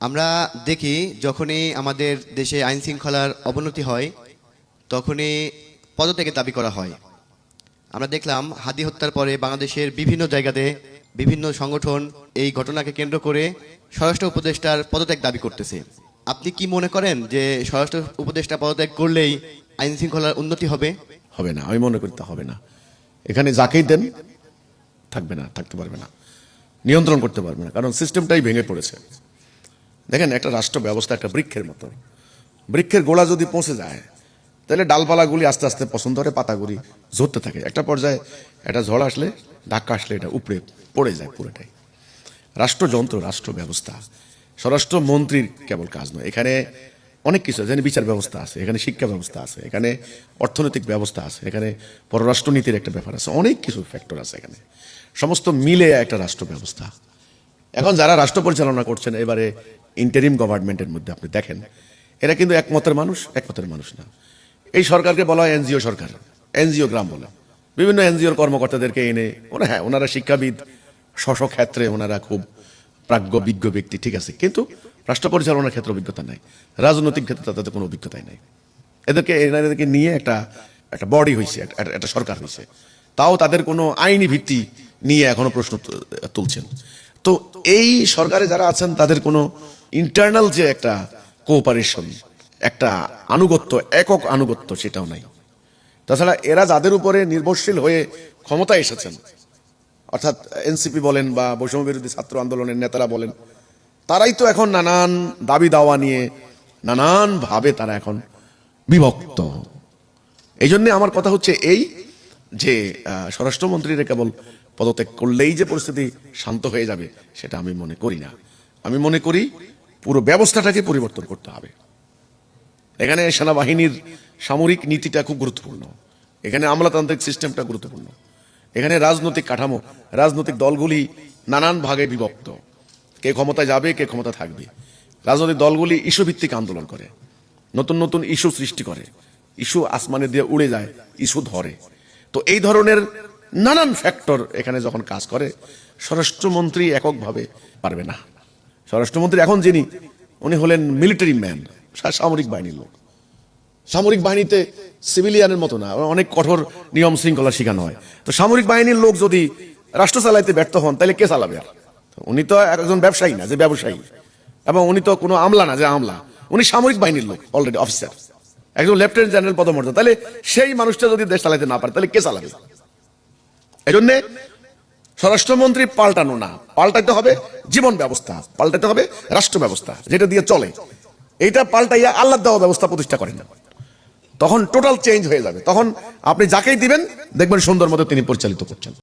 আমরা দেখি যখনই আমাদের দেশে আইন শৃঙ্খলার অবনতি হয়, তখনই পদত্যাগের দাবি করা হয়। আমরা দেখলাম হাদি হত্যার পরে বাংলাদেশের বিভিন্ন জায়গাতে বিভিন্ন সংগঠন এই ঘটনাকে কেন্দ্র করে স্বরাষ্ট্র উপদেষ্টার পদত্যাগ দাবি করতেছে। আপনি কি মনে করেন যে স্বরাষ্ট্র উপদেষ্টা পদত্যাগ করলেই আইন শৃঙ্খলার উন্নতি হবে? হবে না, আমি মনে করি তা হবে না। এখানে যাকেই দেন, থাকবে না, থাকতে পারবে না। নিয়ন্ত্রণ করতে পারবে না, কারণ সিস্টেমটাই ভেঙে পড়েছে। দেখেন, একটা রাষ্ট্র ব্যবস্থা, একটা বৃক্ষের মতো। বৃক্ষের গোড়া যদি পৌঁছে যায়, তাহলে ডালপালাগুলি আস্তে আস্তে পছন্দ করে পাতাগুলি ঝরতে থাকে। একটা পর্যায়ে একটা ঝড় আসলে, ধাক্কা আসলে এটা উপরে পড়ে যায় পুরোটাই। রাষ্ট্রযন্ত্র, রাষ্ট্র ব্যবস্থা। স্বরাষ্ট্র মন্ত্রীর কেবল কাজ নয়। এখানে অনেক কিছু আছে। বিচার ব্যবস্থা আছে, এখানে শিক্ষা ব্যবস্থা আছে, এখানে অর্থনৈতিক ব্যবস্থা আছে, এখানে পররাষ্ট্রনীতির একটা ব্যাপার আছে। অনেক কিছু ফ্যাক্টর আছে এখানে। সমস্ত মিলে একটা রাষ্ট্র ব্যবস্থা। এখন যারা রাষ্ট্র পরিচালনা করছেন, এবারে ইন্টারিম গভর্নমেন্টের মধ্যে আপনি দেখেন, এরা কিন্তু একমতের মানুষ একমতের মানুষ না। এই সরকারকে বলা হয় এনজিও সরকার, এনজিও গ্রাম বলে। বিভিন্ন এনজিওর কর্মকর্তাদেরকে এনে, ওরা হ্যাঁ ওনারা শিক্ষাবিদ স্ব ক্ষেত্রে ওনারা খুব প্রাজ্ঞ, বিজ্ঞ ব্যক্তি, ঠিক আছে। কিন্তু রাষ্ট্র পরিচালনার ক্ষেত্রে অভিজ্ঞতা নাই, রাজনৈতিক ক্ষেত্রে তাদের কোনো অভিজ্ঞতাই নাই। এদেরকে, এনাদেরকে নিয়ে একটা একটা বডি হয়েছে একটা সরকার হয়েছে তাও তাদের কোনো আইনি ভিত্তি নিয়ে এখনও প্রশ্ন তুলছেন। তো এই সরকারে যারা আছেন, তাদের কোনো ইন্টারনাল যে একটা কোঅপারেশন একটা আনুগত্য, একক আনুগত্য সেটাও নাই। তাছাড়া এরা যাদের উপরে নির্ভরশীল হয়ে ক্ষমতায় এসেছেন, অর্থাৎ এনসিপি বলেন বা বৈষম্য বিরোধী ছাত্র আন্দোলনের নেতারা বলেন, তারাই তো এখন নানান দাবি দাওয়া নিয়ে নানান ভাবে তারা এখন বিভক্ত। এই জন্য আমার কথা হচ্ছে এই যে স্বরাষ্ট্রমন্ত্রীরা কেবল পদত্যাগ করলেই যে পরিস্থিতি শান্ত হয়ে যাবে, সেটা আমি মনে করি না। আমি মনে করি পুরো ব্যবস্থাটাকে পরিবর্তন করতে হবে। এখানে সেনাবাহিনীর সামরিক নীতিটা খুব গুরুত্বপূর্ণ। এখানে আমলাতান্ত্রিক সিস্টেমটা গুরুত্বপূর্ণ। এখানে রাজনৈতিক কাঠামো, রাজনৈতিক দলগুলি নানান ভাগে বিভক্ত। কে ক্ষমতায় যাবে, কে ক্ষমতা থাকবে। রাজনৈতিক দলগুলি ইস্যু ভিত্তিক আন্দোলন করে। নতুন নতুন ইস্যু সৃষ্টি করে। ইস্যু আসমানে দিয়ে উড়ে যায়, ইস্যু ধরে। তো এই ধরনের নানান ফ্যাক্টর এখানে যখন কাজ করে, স্বরাষ্ট্রমন্ত্রী এককভাবে পারবে না। স্বরাষ্ট্রমন্ত্রী এখন যিনি, উনি হলেন মিলিটারি ম্যান সামরিক বাহিনীর লোক। সামরিক বাহিনীতে সিভিলিয়ানের মতো না, অনেক কঠোর নিয়ম শৃঙ্খলা শেখানো হয়। তো সামরিক বাহিনীর লোক যদি রাষ্ট্র চালাইতে ব্যর্থ হন, তাহলে কে চালাবে আর? উনি তো একজন ব্যবসায়ী না, যে ব্যবসায়ী। এবং উনি তো কোনো আমলা না, যে আমলা। উনি সামরিক বাহিনীর লোক অলরেডি অফিসার একজন লেফটেন্যান্ট জেনারেল পদমর্যাদা। তাহলে সেই মানুষটা যদি দেশ চালাইতে না পারে, তাহলে কে চালাবে? এই জন্যে স্বরাষ্ট্রমন্ত্রী পাল্টানো না। পাল্টাইতে হবে জীবন ব্যবস্থা, পাল্টাইতে হবে রাষ্ট্র ব্যবস্থা, যেটা দিয়ে চলে। এইটা পাল্টাইয়া আল্লাহ দেওয়া ব্যবস্থা প্রতিষ্ঠা করেন। তখন টোটাল চেঞ্জ হয়ে যাবে। তখন আপনি যাকেই দিবেন, দেখবেন সুন্দর মতো তিনি পরিচালিত করছেন।